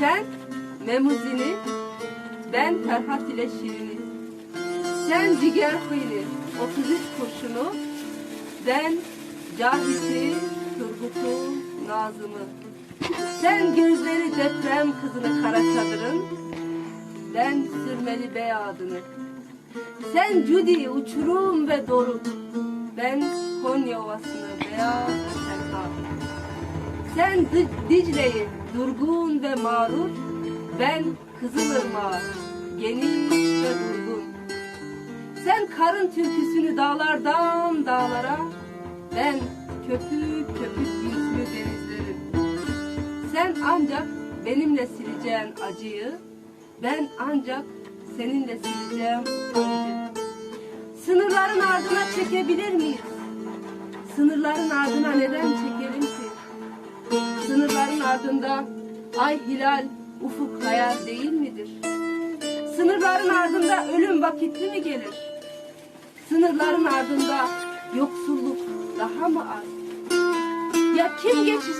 Sen Memuzini, ben Ferhat ile Şirin'i. Sen Ciger Kıyını, 33 kurşunu, ben Cahit'i, Turgut'u, Nazım'ı. Sen gözleri deprem kızını kara çadırın, ben sürmeli bey adını. Sen Cudi uçurum ve doruk, ben Konya ovasını beyaz. Sen Di- Dicle'yi durgun ve mağrur, ben Kızılırmağı geniş ve durgun. Sen karın türküsünü dağlardan dağlara, ben köpük köpük yüzlü denizlerim. Sen ancak benimle sileceğin acıyı, ben ancak seninle sileceğim acı. Sınırların ardına çekebilir miyiz? Sınırların ardına neden çekelim ardında ay hilal, ufuk hayal değil midir? Sınırların ardında ölüm vakitli mi gelir? Sınırların ardında yoksulluk daha mı az? Ya kim geçici